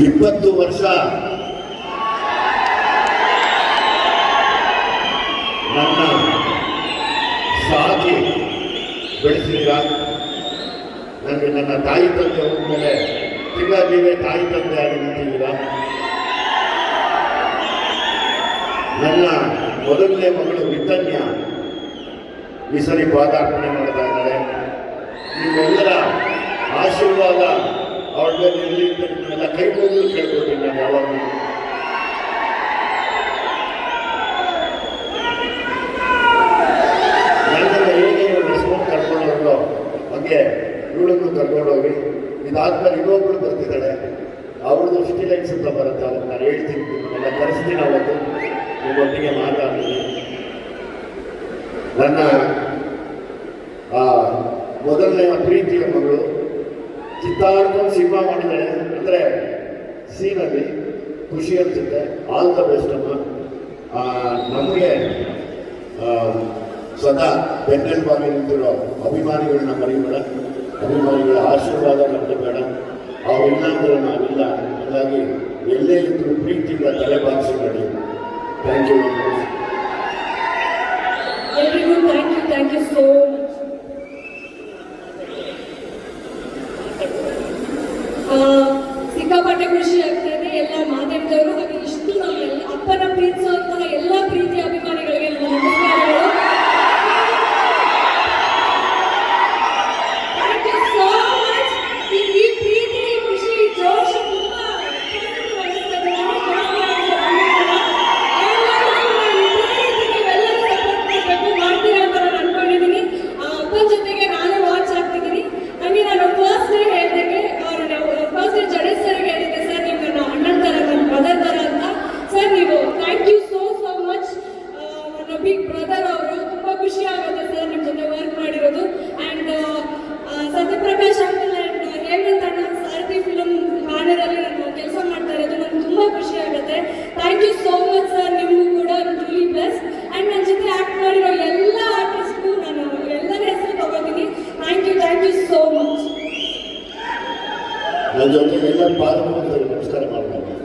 ಇಪ್ಪತ್ತು ವರ್ಷ. ನನ್ನ ಸಾಕಿ ಬೆಳೆಸಿದ್ದೀರ ನನಗೆ ನನ್ನ ತಾಯಿ ತಂದೆ ಹೋದ್ಮೇಲೆ ತಿಂಗಳ ನೀವೇ ತಾಯಿ ತಂದೆ ಆಗಿ ನಿಂತಿದ್ದೀರ? ನನ್ನ ಮೊದಲನೇ ಮಗಳು ವಿತನ್ಯ ಈ ಸರಿ ಪಾದಾರ್ಪಣೆ ಮಾಡ್ತಾ ಇದ್ದಾರೆ ನಿಮ್ಮೆಲ್ಲರ ಆಶೀರ್ವಾದ ಅವಳ ಮೇಲೆ ಇರಲಿ ನಿಮ್ಮೆಲ್ಲ ಕೈ ಮುಗಿದು ನಾನು ಯಾವಾಗಲೂ ಹೇಗೆ ಇವ್ರು ನಡೆಸ್ಕೊಂಡು ಕರ್ಕೊಂಡು ಹೋಗ್ಲೋ ಹಂಗೆ ಇವಳನ್ನು ಕರ್ಕೊಂಡು ಹೋಗಿ ಇದಾದ್ಮೇಲೆ ಇನ್ನೊಬ್ರು ಬರ್ತಿದ್ದಾಳೆ. ಅವ್ರದ್ದು ಸಿಟಿ ಲೈನ್ಸ್ ಅಂತ ಬರುತ್ತೆ, ಅದನ್ನು ನಾನು ಹೇಳ್ತೀನಿ, ನಿಮ್ಮನ್ನೆಲ್ಲ ಕರೆಸ್ತೀನಿ ಅವತ್ತು. ನಿಮ್ಮೊಟ್ಟಿಗೆ ಮಾತಾಡ್ತೀನಿ. ನನ್ನ, ಆ, ಮೊದಲನೆಯ ಪ್ರೀತಿಯ ಮಗಳು ಚಿತ್ತಾಡ್ಕೊಂಡು ಸಿನಿಮಾ ಮಾಡಿದ್ದಾಳೆ ಅಂದರೆ ಸೀನಲ್ಲಿ ಖುಷಿ ಅನಿಸುತ್ತೆ. ಆಲ್ ದ ಬೆಸ್ಟ್ ಅಮ್ಮ. ನಮಗೆ ಸದಾ ಬೆನ್ನೆಲುಬಾಗಿ ನಿಂತಿರೋ ಅಭಿಮಾನಿಗಳನ್ನ ಮರಿಬೇಡ. ಅಭಿಮಾನಿಗಳ ಆಶೀರ್ವಾದ ನಮಗೆ ಬೇಡ. ಅವರಿಲ್ಲ ಅಂದರೆ ನಾವಿಲ್ಲ. ಹಾಗಾಗಿ ಎಲ್ಲೇ ಇದ್ದರೂ ಪ್ರೀತಿಯಿಂದ ತಲೆ ಬಾಗಿಸಿ ಮಾಡಿ thank you thank you thank you so much ಸಿಕ್ಕಾಪಟ್ಟೆ ಖುಷಿ ಆಗ್ತಾ ಇದೆ ಎಲ್ಲ ಮಾಧ್ಯಮದವರು ಸೋ ಮಚ್ ನನ್ನ ಜೊತೆ ಎಲ್ಲ ಪಾಲ್ಗೊಂಡು ನಮಸ್ಕಾರ ಮಾಡ್ತಾರೆ